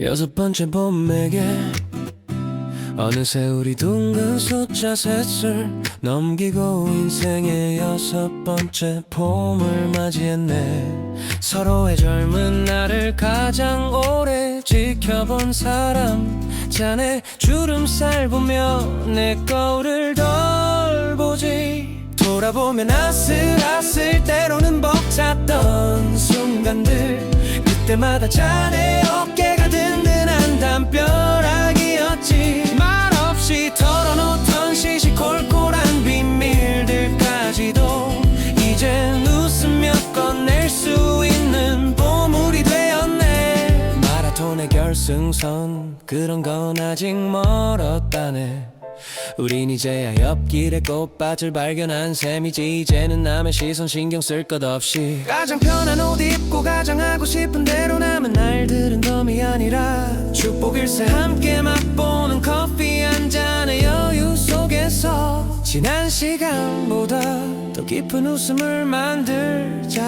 여섯 번째 봄에게 어느새 우리 둥근 숫자 셋을 넘기고 인생의 여섯 번째 봄을 맞이했네. 서로의 젊은 날을 가장 오래 지켜본 사람 자네 주름살 보며 내 거울을 덜 보지. 돌아보면 아슬아슬 때로는 벅찼던 순간들 그때마다 자네 어깨 결승선 그런 건 아직 멀었다네. 우린 이제야 옆길에 꽃밭을 발견한 셈이지. 이제는 남의 시선 신경 쓸 것 없이. 가장 편한 옷 입고 가장 하고 싶은 대로 남은 날들은 덤이 아니라 축복일세 함께 맛보는 커피 한 잔의 여유 속에서 지난 시간보다 더 깊은 웃음을 만들자고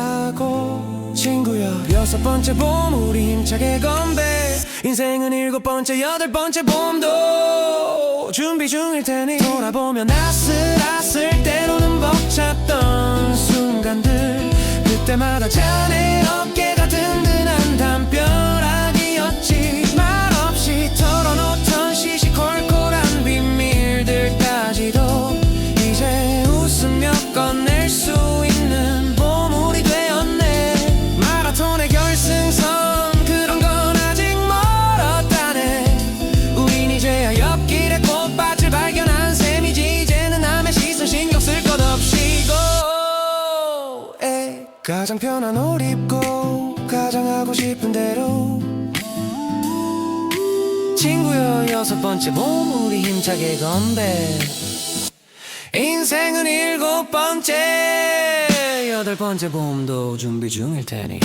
친구야 여섯 번째 봄 우리 힘차게 건배. 인생은 일곱 번째 여덟 번째 봄도 준비 중일 테니 돌아보면 아슬아슬 때로는 벅찼던 순간들. 그때마다 자네 가장 편한 옷 입고 가장 하고 싶은 대로. 친구여 여섯 번째 봄 우리 힘차게 건배. 인생은 일곱 번째 여덟 번째 봄도 준비 중일 테니